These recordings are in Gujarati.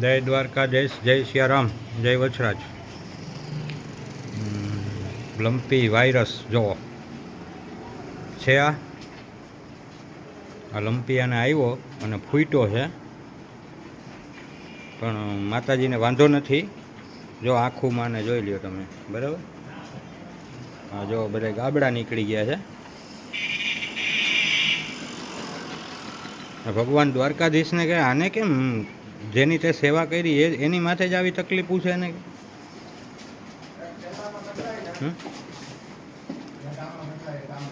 જય દ્વારકાધીશ જય સિયારામ, જય વછરાજ લંપી વાયરસ જુઓ છે આ? આ લંપી આને આવ્યો અને ફૂટ્યો છે. પણ માતાજીને વાંધો નથી. જો આખું માને જોઈ લ્યો તમે, બરાબર? હા જો બધા ગાબડા નીકળી ગયા છે. ભગવાન દ્વારકાધીશને કે આને કેમ જેની તે સેવા કરી, એ એની માથે જ આવી તકલીફ પૂછે ને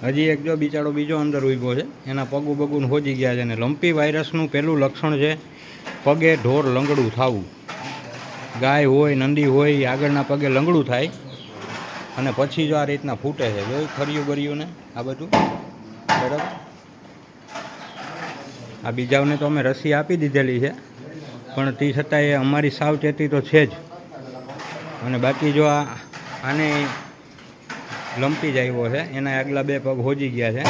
હજી એક જો બિચારો બીજો અંદર ઊભો છે, એના પગું બગુન હોજી ગયા છે ને લંપી વાયરસનું પહેલું લક્ષણ છે, પગે ઢોર લંગડું થવું. ગાય હોય, નંદી હોય આગળના પગે લંગડું થાય અને પછી જો આ રીતના ફૂટે છે. જો ખર્યું ગર્યું ને? આ બધું? બરાબર? આ બીજાઓને તો અમે રસી આપી દીધેલી છે. પણ તે છતાં એ અમારી સાવચેતી તો છે જ. અને બાકી જો આ આને લંપી જ આવ્યો છે, એના આગલા બે પગ હોજી ગયા છે.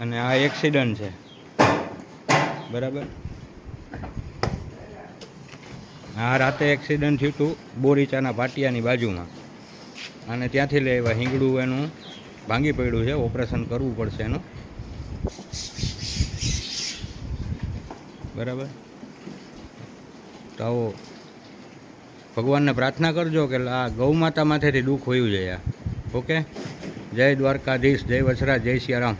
અને આ એક્સિડન્ટ છે. બરાબર? આ રાતે એક્સિડન્ટ થયું હતું બોરીચાના પાટિયાની બાજુમાં. અને ત્યાંથી લઈ આવ્યા હિંગડું એનું ભાંગી પડ્યું છે, ઓપરેશન કરવું પડશે એનું. બરાબર? તો આવો. ભગવાનને પ્રાર્થના કરજો કે આ ગૌ માતા માથેથી દુઃખ હોયું જાય ઓકે? જય દ્વારકાધીશ, જય વસરા જય સિયારામ.